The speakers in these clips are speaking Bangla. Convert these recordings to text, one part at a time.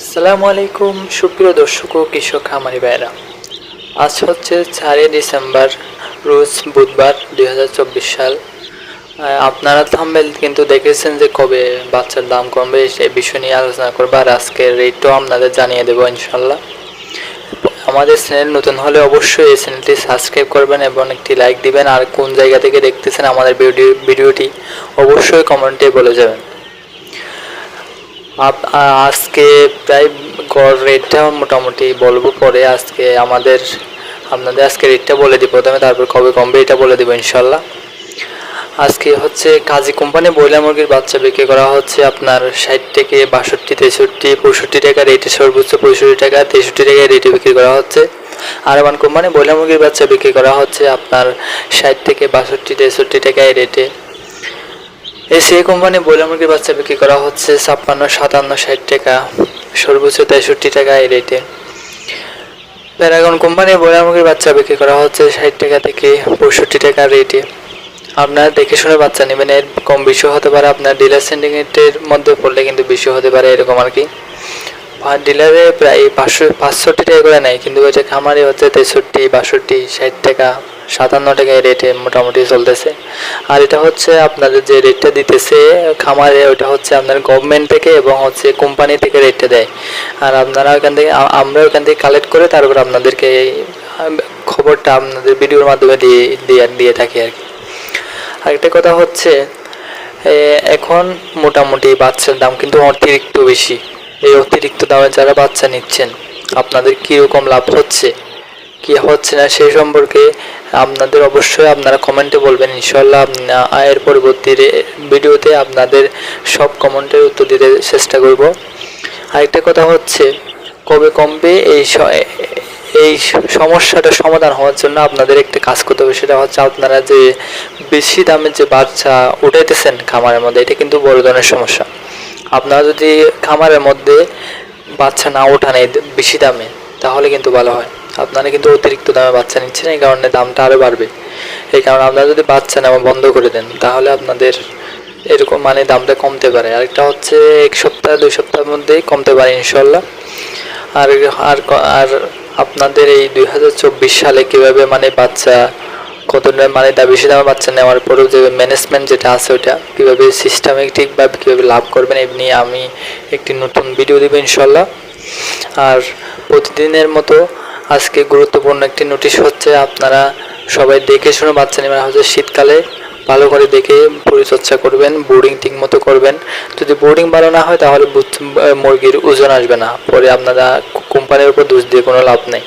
আসসালামু আলাইকুম, সুপ্রিয় দর্শক ও কৃষক খামারি ভাইরা আজ হচ্ছে চারই ডিসেম্বর, রোজ বুধবার দু হাজার চব্বিশ সাল। আপনারা থাম্বেল কিন্তু দেখেছেন যে কবে বাচ্চার দাম কমবে সে বিষয় নিয়ে আলোচনা করব। আর আজকের রেটটাও আপনাদের জানিয়ে দেবো ইনশাল্লাহ আমাদের চ্যানেল নতুন হলে অবশ্যই এই চ্যানেলটি সাবস্ক্রাইব করবেন এবং একটি লাইক দিবেন। আর কোন জায়গা থেকে দেখতেছেন আমাদের ভিডিও ভিডিওটি, অবশ্যই কমেন্টে বলে যাবেন। আজকে প্রায় গড় রেটটা মোটামুটি বলব পরে আজকে আমাদের, আপনাদের আজকে রেটটা বলে দিই প্রথমে, তারপর কবে কমবে এটা বলে দেবো ইনশাল্লাহ আজকে হচ্ছে কাজী কোম্পানি ব্রয়লার মুরগির বাচ্চা বিক্রি করা হচ্ছে আপনার ষাট থেকে বাষট্টি, তেষট্টি, পঁয়ষট্টি টাকা রেটে সর্বোচ্চ পঁয়ষট্টি টাকা, তেষট্টি টাকা রেটে বিক্রি করা হচ্ছে। আর ওয়ান কোম্পানি ব্রয়লার মুরগির বাচ্চা বিক্রি করা হচ্ছে আপনার ষাট থেকে বাষট্টি, তেষট্টি টাকা এই রেটে এসিএ কোম্পানি ব্রয়লার মুরগির বাচ্চা বিক্রি করা হচ্ছে ছাপ্পান্ন, সাতান্ন, ষাট টাকা, সর্বোচ্চ তেষট্টি টাকা এই রেটে প্যারাগন কোম্পানি ব্রয়লার মুরগির বাচ্চা বিক্রি করা হচ্ছে ষাট টাকা থেকে পঁয়ষট্টি টাকা রেটে আপনার দেখে শুনে বাচ্চা নেবেন, এর কম বিষয় হতে পারে, আপনার ডিলার সিন্ডিকেটের মধ্যে পড়লে কিন্তু বিষয় হতে পারে, এরকম আর কি। ডিলারে প্রায় পাঁচশো পাঁচষট্টি টাকা করে নেয়। কিন্তু ওইটা খামারে হচ্ছে তেষট্টি, বাষট্টি, ষাট টাকা, সাতান্ন টাকা রেটে মোটামুটি চলতেছে। আর এটা হচ্ছে আপনাদের যে রেটটা দিতেছে খামারে, ওটা হচ্ছে আপনার গভর্নমেন্ট থেকে এবং হচ্ছে কোম্পানি থেকে রেটটা দেয়। আর আপনারা ওখান থেকে আমরা ওখান থেকে কালেক্ট করে তারপর আপনাদেরকে খবরটা আপনাদের ভিডিওর মাধ্যমে দিয়ে দিয়ে দিয়ে থাকি আর কি। আরেকটা কথা হচ্ছে এখন মোটামুটি বাচ্চার দাম কিন্তু অতিরিক্ত বেশি। এই অতিরিক্ত দামে যারা বাচ্চা নিচ্ছেন, আপনাদের কীরকম লাভ হচ্ছে? কি হচ্ছে না সেই সম্পর্কে আপনাদের অবশ্যই আপনারা কমেন্টে বলবেন। ইনশাল্লাহ আয়ের পরবর্তী ভিডিওতে আপনাদের সব কমেন্টের উত্তর দিতে চেষ্টা করব। আরেকটা কথা হচ্ছে, কবে কমবে এই এই সমস্যাটা সমাধান হওয়ার জন্য আপনাদের একটা কাজ করতে হবে। সেটা হচ্ছে আপনারা যে বেশি দামের যে বাচ্চা উঠাইতেছেন খামারের মধ্যে, এটা কিন্তু বড় ধরনের সমস্যা। আপনারা যদি খামারের মধ্যে বাচ্চা না ওঠান বেশি দামে, তাহলে কিন্তু ভালো হয়। আপনারা কিন্তু অতিরিক্ত দামে বাচ্চা নিচ্ছেন, এই কারণে দামটা আরও বাড়বে। এই কারণে আপনারা যদি বাচ্চা নেওয়া বন্ধ করে দেন, তাহলে আপনাদের এরকম মানে দামটা কমতে পারে। আরেকটা হচ্ছে এক সপ্তাহ, দুই সপ্তাহের মধ্যেই কমতে পারে ইনশাল্লাহ আর আর আর আপনাদের এই দুই হাজার চব্বিশ সালে কীভাবে মানে বাচ্চা কত মানে দা বেশি দামে পাচ্ছেন নেওয়ার পরেও যে ম্যানেজমেন্ট যেটা আছে ওটা, কীভাবে সিস্টেমেটিকভাবে কীভাবে লাভ করবেন এমনি আমি একটি নতুন ভিডিও দেবো ইনশাল্লাহ আর প্রতিদিনের মতো আজকে গুরুত্বপূর্ণ একটি নোটিশ হচ্ছে, আপনারা সবাই দেখে শুনে পাচ্ছেন, এবার হচ্ছে শীতকালে ভালো করে দেখে পরিচর্যা করবেন বোর্ডিং ঠিক মতো করবেন। যদি বোর্ডিং ভালো না হয়, তাহলে মুরগির ওজন আসবে না। পরে আপনারা কোম্পানির উপর দোষ দিয়ে কোনো লাভ নেই।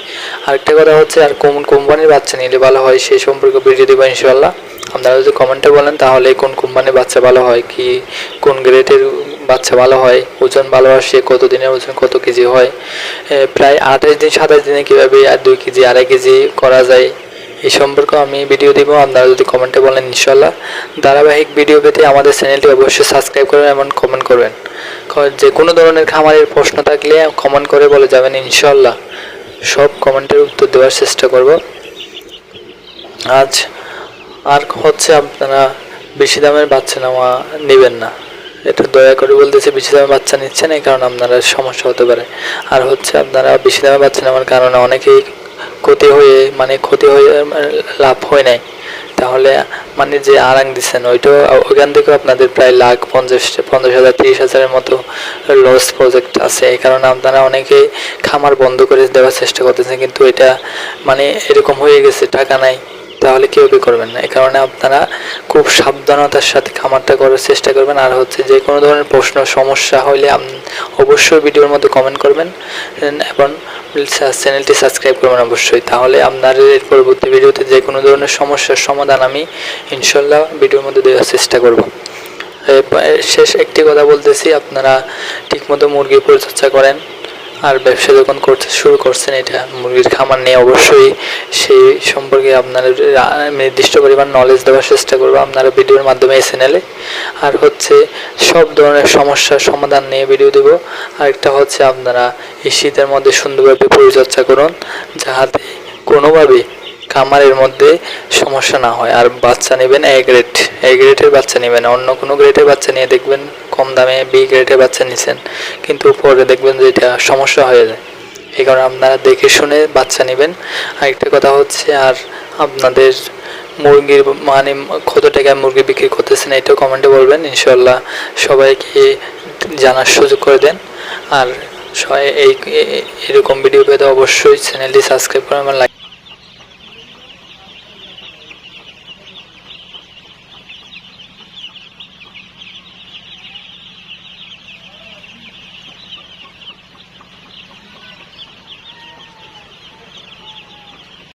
আরেকটা কথা হচ্ছে, আর কোন কোম্পানির বাচ্চা নিলে ভালো হয় সেই সম্পর্কে ভিডিও দেবো ইনশাল্লাহ আপনারা যদি কমেন্টে বলেন, তাহলে কোন কোম্পানির বাচ্চা ভালো হয়, কি কোন গ্রেডের বাচ্চা ভালো হয়, ওজন ভালো আসে কত দিনের ওজন, কত কেজি হয়। প্রায় আঠাশ দিন, সাতাশ দিনে কীভাবে আর দুই কেজি, আড়াই কেজি করা যায় এই সম্পর্কে আমি ভিডিও দিব, আপনারা যদি কমেন্টে বলেন ইনশাল্লাহ ধারাবাহিক ভিডিও পেতে আমাদের চ্যানেলটি অবশ্যই সাবস্ক্রাইব করবেন এবং কমেন্ট করবেন। যে কোনো ধরনের খামারের প্রশ্ন থাকলে কমেন্ট করে বলে যাবেন ইনশাল্লাহ সব কমেন্টের উত্তর দেওয়ার চেষ্টা করব। আজ আর হচ্ছে আপনারা বেশি দামের বাচ্চা নেওয়া নেবেন না। এটা দয়া করে বলতেছে, বেশি দামে বাচ্চা নিচ্ছেন এই কারণে আপনারা সমস্যা হতে পারে। আর হচ্ছে আপনারা বেশি দামে বাচ্চা নেওয়ার কারণে অনেকেই ক্ষতি হয়ে মানে ক্ষতি হয়ে মানে লাভ হয় নাই। তাহলে মানে যে আরাং দিচ্ছেন ওইটাও ওখান থেকেও আপনাদের প্রায় লাখ পঞ্চাশ পঞ্চাশ হাজার, তিরিশ হাজারের মতো লস প্রজেক্ট আছে। এই কারণে আপনারা অনেকেই খামার বন্ধ করে দেওয়ার চেষ্টা করতেছেন, কিন্তু এটা মানে এরকম হয়ে গেছে, টাকা নাই। তাহলে কীভাবে করবেন না। এ কারণে আপনারা খুব সাবধানতার সাথে খামারটা করার চেষ্টা করবেন। আর হচ্ছে যে কোনো ধরনের প্রশ্ন, সমস্যা হলে অবশ্যই ভিডিওর মধ্যে কমেন্ট করবেন। এবং চ্যানেলটি সাবস্ক্রাইব করবেন অবশ্যই। তাহলে আপনার এর পরবর্তী ভিডিওতে যে কোনো ধরনের সমস্যার সমাধান আমি ইনশাল্লাহ ভিডিওর মধ্যে দেওয়ার চেষ্টা করব। শেষ একটি কথা বলতেছি। আপনারা ঠিকমতো মুরগি পরিচর্যা করেন। আর ব্যবসা যখন করতে শুরু করছেন, এটা মুরগির খামার নিয়ে অবশ্যই সেই সম্পর্কে আপনারা নির্দিষ্ট পরিমাণ নলেজ দেওয়ার চেষ্টা করব আপনারা ভিডিওর মাধ্যমে এই চ্যানেলে আর হচ্ছে সব ধরনের সমস্যার সমাধান নিয়ে ভিডিও দেবো। আরেকটা হচ্ছে আপনারা এই শীতের মধ্যে সুন্দরভাবে পরিচর্যা করুন, যাহাতে কোনোভাবে খামারের মধ্যে সমস্যা না হয়। আর বাচ্চা নেবেন এ গ্রেড এ গ্রেডের বাচ্চা নেবেন। অন্য কোনো গ্রেডের বাচ্চা নিয়ে দেখবেন কম দামে বি গ্রেডের বাচ্চা নিছেন। কিন্তু পরে দেখবেন যে এটা সমস্যা হয়ে যায়। এই কারণে আপনারা দেখে শুনে বাচ্চা নেবেন। আরেকটা কথা হচ্ছে, আর আপনাদের মুরগির মানে কত টাকায় মুরগি বিক্রি করতেছেন এটাও কমেন্টে বলবেন। ইনশাল্লাহ সবাইকে জানার সুযোগ করে দেন। আর সবাই এই এরকম ভিডিও পেতে অবশ্যই চ্যানেলটি সাবস্ক্রাইব করে আমার